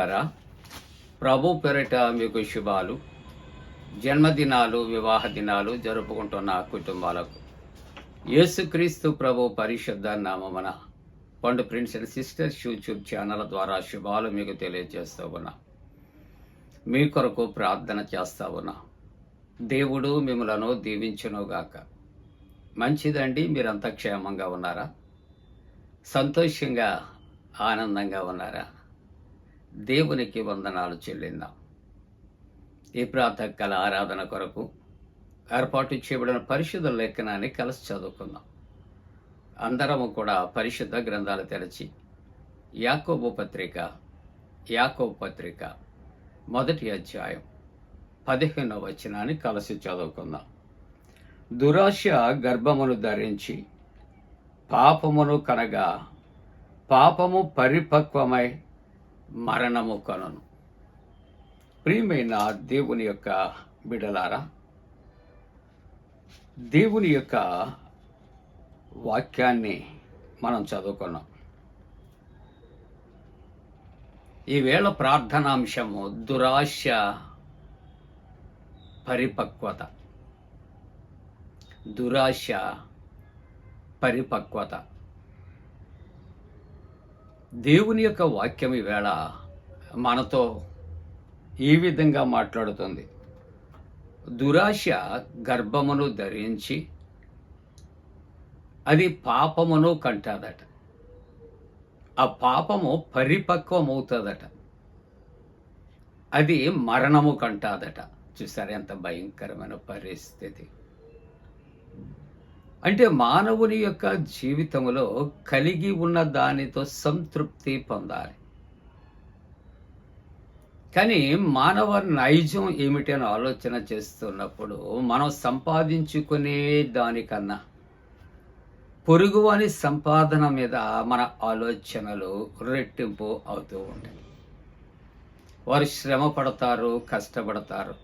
ప్రియులారా ప్రభు పెరట మీకు శుభాలు జన్మదినాలు వివాహ దినాలు జరుపుకుంటున్న కుటుంబాలకు. యేసుక్రీస్తు ప్రభు పరిశుద్ధ నామమున పండు prince and sisters YouTube channel ద్వారా శుభాలు మీకు తెలియజేస్తూ ఉన్నా. మీ కొరకు ప్రార్థన చేస్తా ఉన్నా. దేవుడు మిమ్మలను దీవించునుగాక. మంచిదండి మీరంతా క్షేమంగా ఉన్నారా? సంతోషంగా ఆనందంగా ఉన్నారా? దేవునికి వందనాలు చెల్లిందాం. ఈ ప్రాతకాల ఆరాధన కొరకు ఏర్పాటు చేయబడిన పరిశుద్ధ లేఖనాన్ని కలిసి చదువుకుందాం. అందరము కూడా పరిశుద్ధ గ్రంథాలు తెరచి యాకోబు పత్రిక యాకోబు పత్రిక మొదటి అధ్యాయం పదిహేనవ వచనాన్ని కలిసి చదువుకుందాం. దురాశ గర్భమును ధరించి పాపమును కనగా పాపము పరిపక్వమై మరణము కనును. ప్రియమైన దేవుని యొక్క బిడలారా దేవుని యొక్క వాక్యాన్ని మనం చదువుకున్నాం. ఈవేళ ప్రార్థనాంశము దురాశ పరిపక్వత. దురాశ పరిపక్వత. దేవుని యొక్క వాక్యం ఈవేళ మనతో ఈ విధంగా మాట్లాడుతుంది. దురాశ గర్భమును ధరించి అది పాపమును కంటాదట. ఆ పాపము పరిపక్వమవుతుందట. అది మరణము కంటాదట. చూసారు ఎంత భయంకరమైన పరిస్థితి. అంటే మానవుని యొక్క జీవితంలో కలిగి ఉన్న దానితో సంతృప్తి పొందాలి. కానీ మానవ నైజం ఏమిటని ఆలోచన చేస్తున్నప్పుడు మనం సంపాదించుకునే దానికన్నా పొరుగువాని సంపాదన మీద మన ఆలోచనలు రెట్టింపు అవుతూ ఉంటాయి. వారు శ్రమ పడతారు కష్టపడతారు.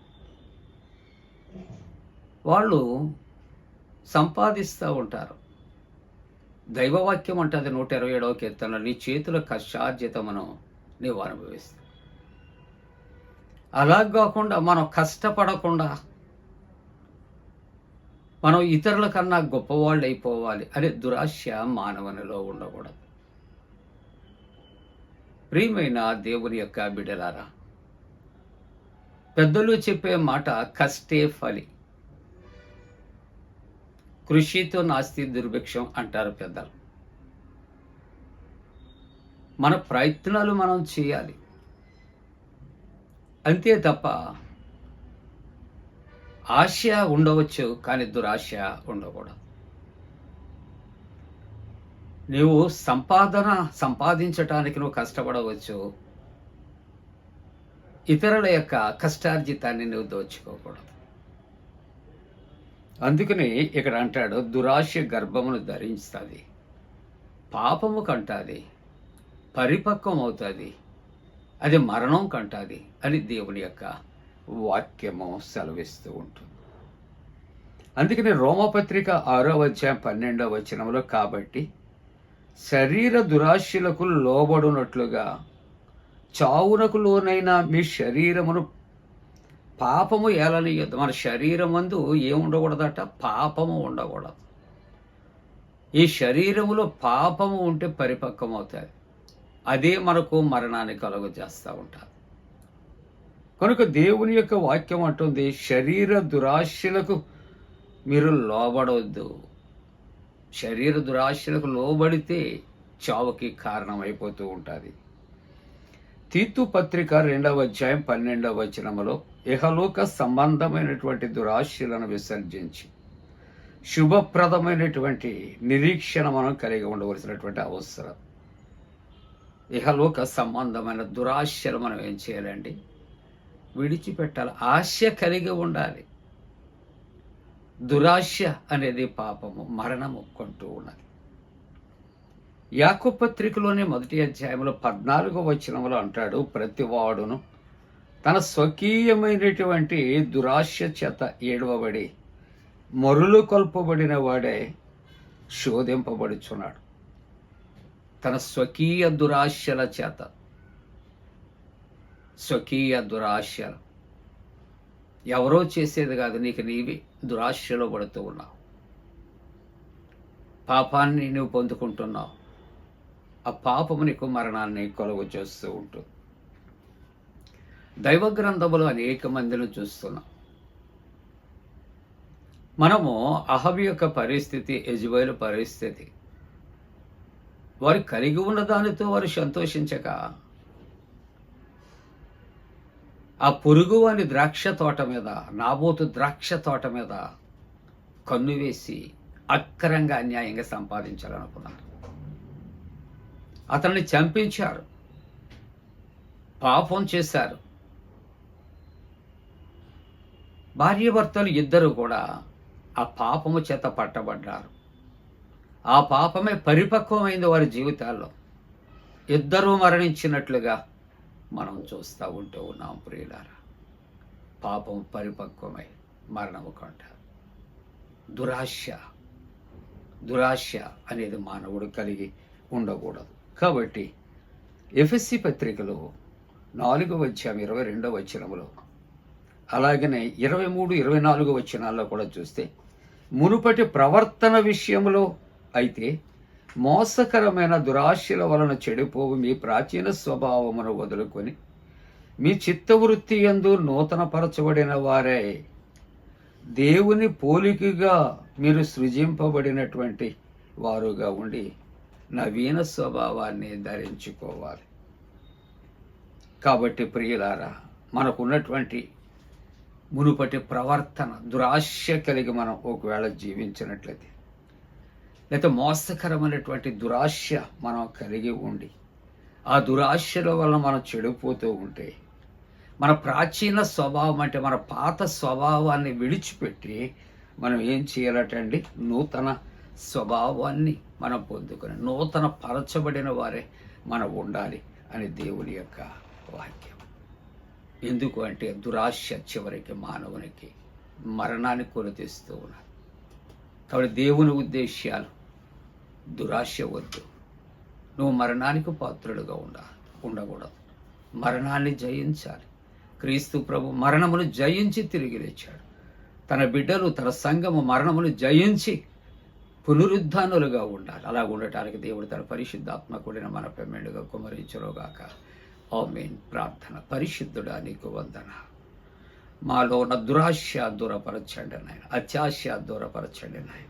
వాళ్ళు సంపాదిస్తూ ఉంటారు. దైవవాక్యం అంటది నూట ఇరవై ఏడవ కీర్తన నీ చేతుల కష్టార్జితమును నీవు అనుభవిస్తావు అలా కాకుండా మనం కష్టపడకుండా మనం ఇతరుల కన్నా గొప్పవాళ్ళు అయిపోవాలి అనే దురాశ మానవునిలో ఉండకూడదు. ప్రియమైన దేవుని యొక్క బిడలారా పెద్దలు చెప్పే మాట కష్టే ఫలి. కృషితో నాస్తి దుర్భిక్షం అంటారు పెద్దలు. మన ప్రయత్నాలు మనం చేయాలి. అంతే తప్ప ఆశ ఉండవచ్చు కానీ దురాశ ఉండకూడదు. నువ్వు సంపాదన సంపాదించటానికి నువ్వు కష్టపడవచ్చు. ఇతరుల యొక్క కష్టార్జితాన్ని నువ్వు దోచుకోకూడదు. అందుకని ఇక్కడ అంటాడు దురాశ గర్భమును ధరిస్తుంది పాపము కంటాది. పరిపక్వం అవుతుంది. అది మరణం కంటాది అని దేవుని యొక్క వాక్యము సెలవిస్తూ ఉంటుంది. అందుకని రోమపత్రిక ఆరో అధ్యాయం పన్నెండవ వచనంలో కాబట్టి శరీర దురాశలకు లోబడునట్లుగా చావునకు లోనైన మీ శరీరమును పాపము ఏలనీయద్దు. మన శరీరం అందు ఏముండకూడదట? పాపము ఉండకూడదు. ఈ శరీరములో పాపము ఉంటే పరిపక్వం అవుతుంది అదే మనకు మరణాన్ని కలుగు చేస్తూ ఉంటుంది. కనుక దేవుని యొక్క వాక్యం అంటుంది శరీర దురాశలకు మీరు లోబడవద్దు శరీర దురాశలకు లోబడితే చావుకి కారణమైపోతూ ఉంటుంది. తీతు పత్రిక రెండవ అధ్యాయం పన్నెండవ వచనములో ఇహలోక సంబంధమైనటువంటి దురాశలను విసర్జించి శుభప్రదమైనటువంటి నిరీక్షణ మనం కలిగి ఉండవలసినటువంటి అవసరం. ఇహలోక సంబంధమైన దురాశలు మనం ఏం చేయాలండి? విడిచిపెట్టాలి. ఆశ కలిగి ఉండాలి. దురాశ అనేది పాపము మరణము కొంటూ ఉన్నది. యాకో పత్రికలోని మొదటి అధ్యాయంలో పద్నాలుగో వచనంలో అంటాడు ప్రతివాడును తన స్వకీయమైనటువంటి దురాశ చేత ఏడవబడి మరులు కొల్పబడిన వాడే శోధింపబడుచున్నాడు. తన స్వకీయ దురాశల చేత స్వకీయ దురాశల. ఎవరో చేసేది కాదు నీకు నీవి దురాశలో పడుతూ ఉన్నావు. పాపాన్ని నువ్వు పొందుకుంటున్నావు. ఆ పాపము నీకు మరణాన్ని కొలువు చేస్తూ ఉంటుంది దైవ గ్రంథములు అనేక మందిని చూస్తున్నాం. మనము అహవి యొక్క పరిస్థితి యజుబైల పరిస్థితి వారు కలిగి ఉన్న దానితో వారు సంతోషించక ఆ పురుగు అని ద్రాక్ష తోట మీద నాబోతు ద్రాక్ష తోట మీద కన్ను వేసి అక్రంగా అన్యాయంగా సంపాదించాలనుకున్నారు. అతన్ని చంపించారు. పాపం చేశారు. భార్యభర్తలు ఇద్దరు కూడా ఆ పాపము చేత పట్టబడ్డారు. ఆ పాపమే పరిపక్వమైంది వారి జీవితాల్లో. ఇద్దరూ మరణించినట్లుగా మనం చూస్తూ ఉంటూ ఉన్నాం ప్రియులారా. పాపం పరిపక్వమై మరణము కొంట దురాశ దురాశ అనేది మానవుడు కలిగి ఉండకూడదు. కాబట్టి ఎఫ్ఎస్సి పత్రికలో నాలుగవ వచ్చాము ఇరవై రెండవ వచనములో అలాగనే ఇరవై మూడు ఇరవై నాలుగు వచనాల్లో కూడా చూస్తే మునుపటి ప్రవర్తన విషయంలో అయితే మోసకరమైన దురాశల వలన చెడిపోవు మీ ప్రాచీన స్వభావమును వదులుకొని మీ చిత్తవృత్తి యందు నూతనపరచబడిన వారే. దేవుని పోలికగా మీరు సృజింపబడినటువంటి వారుగా ఉండి నవీన స్వభావాన్ని ధరించుకోవాలి. కాబట్టి ప్రియులారా మనకున్నటువంటి మునుపటి ప్రవర్తన దురాశ కలిగి మనం ఒకవేళ జీవించినట్లయితే లేదా మోసకరమైనటువంటి దురాశ మనం కలిగి ఉండి ఆ దురాశల వల్ల మనం చెడిపోతూ ఉంటే మన ప్రాచీన స్వభావం అంటే మన పాత స్వభావాన్ని విడిచిపెట్టి మనం ఏం చేయాలటండి నూతన స్వభావాన్ని మనం పొందుకొని నూతన పరచబడిన వారే మనం ఉండాలి అని దేవుని యొక్క వాక్యం. ఎందుకు అంటే దురాశ చివరికి మానవునికి మరణాన్ని కొనితెస్తూ ఉన్నారు. కాబట్టి దేవుని ఉద్దేశ్యాలు దురాశ వద్దు. నువ్వు మరణానికి పాత్రుడుగా ఉండ ఉండకూడదు. మరణాన్ని జయించాలి. క్రీస్తు ప్రభు మరణమును జయించి తిరిగి లేచాడు. తన బిడ్డలు తన సంఘము మరణమును జయించి పునరుద్ధానులుగా ఉండాలి. అలా ఉండటానికి దేవుడు తన పరిశుద్ధాత్మ కూడిన మన పెమ్మెండుగా కుమరించరోగాక ఆమెన్. ప్రార్థన. పరిశుద్ధుడా నీకు వందన. మాలో ఉన్న దురాశ దూరపరచండి నాయన. అత్యాశ దూరపరచండి నాయన.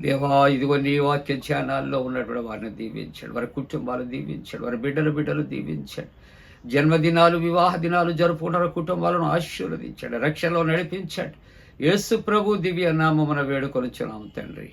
దేవా ఇదిగో నీ వాక్య ధ్యానాల్లో ఉన్నటువంటి వారిని దీవించండి. వారి కుటుంబాలు దీవించండి. వారి బిడ్డలు బిడ్డలు దీవించండి. జన్మదినాలు వివాహ దినాలు జరుపుకుంటున్న కుటుంబాలను ఆశీర్వదించండి. రక్షణలో నడిపించండి. యేసు ప్రభు దివ్య నామమున వేడుకొనుచున్నాం తండ్రి.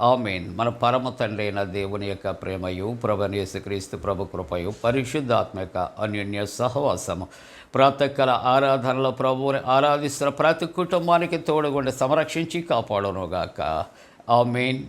ఆమెన్. మన పరమ తండ్రి అయిన దేవుని యొక్క ప్రేమయు ప్రభు యేసుక్రీస్తు ప్రభు కృపయు పరిశుద్ధాత్మక అన్యోన్య సహవాసము. ప్రాతకాల ఆరాధనలో ప్రభువుని ఆరాధిస్తున్న ప్రతి కుటుంబానికి తోడుగుండి సంరక్షించి కాపాడునుగాక. ఆమెన్.